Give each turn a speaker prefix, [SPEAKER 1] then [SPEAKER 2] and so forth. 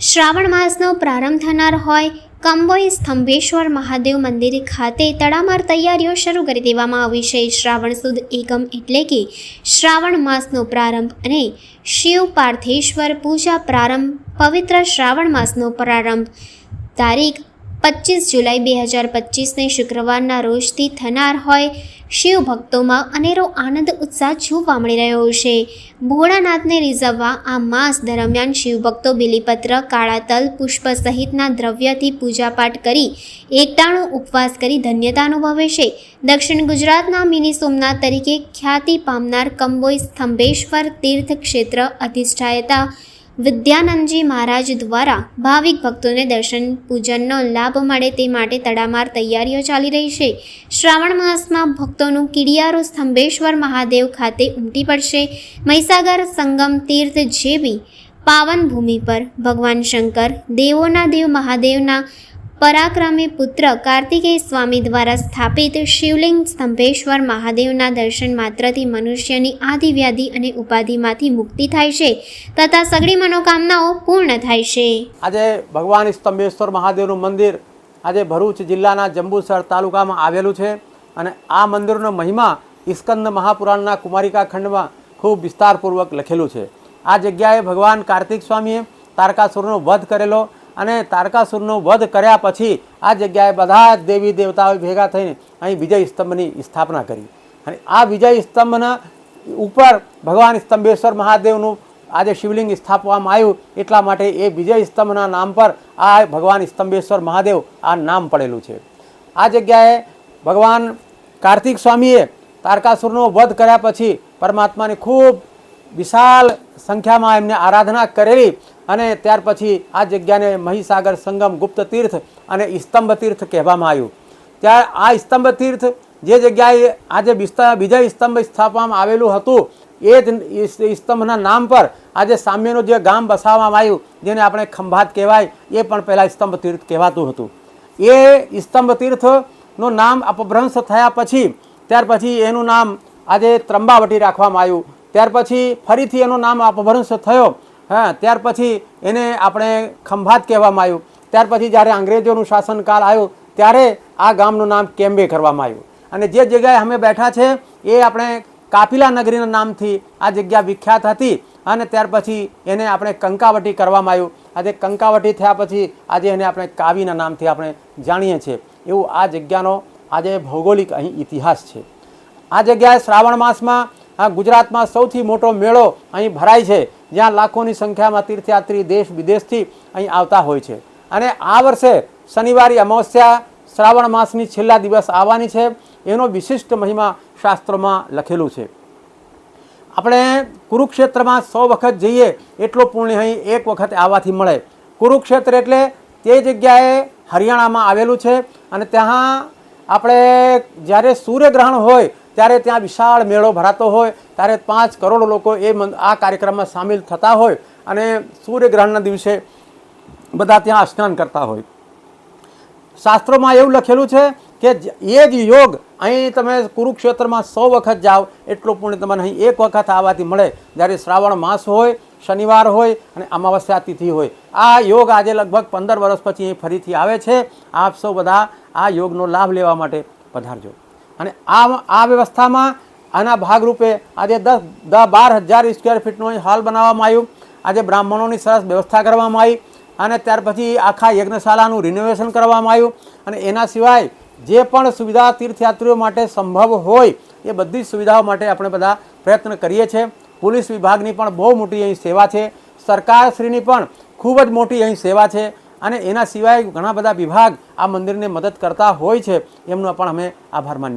[SPEAKER 1] શ્રાવણ માસનો પ્રારંભ થનાર હોય, કંબોઈ સ્તંભેશ્વર મહાદેવ મંદિર ખાતે તડામાર તૈયારીઓ શરૂ કરી દેવામાં આવી છે. શ્રાવણ સુદ એકમ એટલે કે શ્રાવણ માસનો પ્રારંભ અને શિવ પાર્થેશ્વર પૂજા પ્રારંભ, પવિત્ર શ્રાવણ માસનો પ્રારંભ. તારીખ પચીસ જુલાઈ બે હજાર પચીસને શુક્રવારના રોજથી થનાર હોય શિવ ભક્તોમાં અનેરો આનંદ, ઉત્સાહ જોવા મળી રહ્યો છે. ભોળાનાથને રીઝવવા આ માસ દરમિયાન શિવભક્તો બિલીપત્ર કાળા તલ પુષ્પ સહિતના દ્રવ્યથી પૂજાપાઠ કરી એકટાણો ઉપવાસ કરી ધન્યતા અનુભવે છે. દક્ષિણ ગુજરાતના મિની સોમનાથ તરીકે ખ્યાતિ પામનાર કંબોઈ સ્તંભેશ્વર તીર્થ ક્ષેત્ર અધિષ્ઠાયતા વિદ્યાનંદજી મહારાજ દ્વારા ભાવિક ભક્તોને દર્શન પૂજનનો લાભ મળે તે માટે તડામાર તૈયારીઓ ચાલી રહી છે. શ્રાવણ માસમાં ભક્તોનું કિડિયારો સ્તંભેશ્વર મહાદેવ ખાતે ઉમટી પડશે. મહીસાગર સંગમ તીર્થ જેવી પાવન ભૂમિ પર ભગવાન શંકર, દેવોના દેવ મહાદેવના પરાક્રમી પુત્ર કાર્તિકેય સ્વામી દ્વારા સ્થાપિત શિવલિંગ સ્તંભેશ્વર મહાદેવના દર્શન માત્રથી મનુષ્યની આદિવ્યાધિ અને ઉપાધિમાંથી મુક્તિ થાય છે તથા સગળી મનોકામનાઓ પૂર્ણ થાય છે.
[SPEAKER 2] આજે ભગવાન સ્તંભેશ્વર મહાદેવનું મંદિર આજે ભરૂચ જિલ્લાના જંબુસર તાલુકામાં આવેલું છે અને આ મંદિરનો મહિમા ઇસ્કંદ મહાપુરાણના કુમારિકા ખંડમાં ખૂબ વિસ્તારપૂર્વક લખેલું છે. આ જગ્યાએ ભગવાન કાર્તિક સ્વામીએ તારકાસુરનો વધ કરેલો અને તારકાસુરનો વધ કર્યા પછી આ જગ્યાએ બધા જ દેવી દેવતાઓ ભેગા થઈને અહીં વિજય સ્તંભની સ્થાપના કરી. અને આ વિજય સ્તંભના ઉપર ભગવાન સ્તંભેશ્વર મહાદેવનું આજે શિવલિંગ સ્થાપવામાં આવ્યું એટલા માટે એ વિજય સ્તંભના નામ પર આ ભગવાન સ્તંભેશ્વર મહાદેવ આ નામ પડેલું છે. આ જગ્યાએ ભગવાન કાર્તિક સ્વામીએ તારકાસુરનો વધ કર્યા પછી પરમાત્માની ખૂબ વિશાળ સંખ્યામાં એમને આરાધના કરેલી અને ત્યાર પછી આ જગ્યાને મહીસાગર સંગમ ગુપ્ત તીર્થ અને સ્તંભ તીર્થ કહેવામાં આવ્યું. ત્યારે આ સ્તંભ તીર્થ જે જગ્યાએ આજે બીજા સ્તંભ સ્થાપવામાં આવેલું હતું, એ જ સ્તંભના નામ પર આજે સામ્યનું જે ગામ બસાવવામાં આવ્યું, જેને આપણે ખંભાત કહેવાય, એ પણ પહેલાં સ્તંભ તીર્થ કહેવાતું હતું. એ સ્તંભ તીર્થનું નામ અપભ્રંશ થયા પછી, ત્યાર પછી એનું નામ આજે ત્રંબાવટી રાખવામાં આવ્યું. ત્યાર પછી ફરીથી એનું નામ અપભ્રંશ થયો હા, ત્યાર પછી એને આપણે ખંભાત કહેવામાં આવ્યું. ત્યાર પછી જ્યારે અંગ્રેજોનું શાસનકાળ આવ્યું, ત્યારે આ ગામનું નામ કેમ્બે કરવામાં આવ્યું. અને જે જગ્યાએ અમે બેઠા છે, એ આપણે કાપિલા નગરીના નામથી આ જગ્યા વિખ્યાત હતી અને ત્યાર પછી એને આપણે કંકાવટી કરવામાં આવ્યું. આજે કંકાવટી થયા પછી આજે એને આપણે કાવીના નામથી આપણે જાણીએ છીએ. એવું આ જગ્યાનો આજે ભૌગોલિક અહીં ઇતિહાસ છે. આ જગ્યાએ શ્રાવણ માસમાં આ ગુજરાતમાં સૌથી મોટો મેળો અહીં ભરાય છે, જ્યાં લાખોની સંખ્યામાં તીર્થયાત્રી દેશ વિદેશથી અહીં આવતા હોય છે. અને આ વર્ષે શનિવારે અમાવસ્યા શ્રાવણ માસની છેલ્લા દિવસ આવવાની છે, એનો વિશિષ્ટ મહિમા શાસ્ત્રોમાં લખેલું છે. આપણે કુરુક્ષેત્રમાં સો વખત જઈએ, એટલો પુણ્ય અહીં એક વખત આવવાથી મળે. કુરુક્ષેત્ર એટલે તે જગ્યાએ હરિયાણામાં આવેલું છે, અને ત્યાં આપણે જ્યારે સૂર્યગ્રહણ હોય ત્યારે ત્યાં વિશાળ મેળો ભરાતો હોય, ત્યારે પાંચ કરોડ લોકો એ આ કાર્યક્રમમાં સામેલ થતા હોય અને સૂર્યગ્રહણના દિવસે બધા ત્યાં સ્નાન કરતા હોય. શાસ્ત્રોમાં એવું લખેલું છે કે એ જ યોગ અહીં તમે કુરુક્ષેત્રમાં સો વખત જાઓ, એટલું પુણ્ય તમને અહીં એક વખત આવવાથી મળે. જ્યારે શ્રાવણ માસ હોય, શનિવાર હોય અને અમાવસ્યા તિથિ હોય. આ યોગ આજે લગભગ પંદર વર્ષ પછી ફરીથી આવે છે. આપ સૌ બધા આ યોગનો લાભ લેવા માટે પધારજો. અને આ આ વ્યવસ્થામાં આના ભાગરૂપે આજે દસ દસ બાર હજાર સ્ક્વેર ફીટનું હાલ બનાવવામાં આવ્યું. આજે બ્રાહ્મણોની સરસ વ્યવસ્થા કરવામાં આવી અને ત્યાર પછી આખા યજ્ઞશાળાનું રિનોવેશન કરવામાં આવ્યું. અને એના સિવાય જે પણ સુવિધા તીર્થયાત્રીઓ માટે સંભવ હોય એ બધી સુવિધાઓ માટે આપણે બધા પ્રયત્ન કરીએ છીએ. પોલીસ વિભાગની પણ બહુ મોટી અહીં સેવા છે. સરકારશ્રીની પણ ખૂબ જ મોટી અહીં સેવા છે. અને એના સિવાય ઘણા બધા વિભાગ આ મંદિરને મદદ કરતા હોય છે. એમનો પણ અમે આભાર માનીએ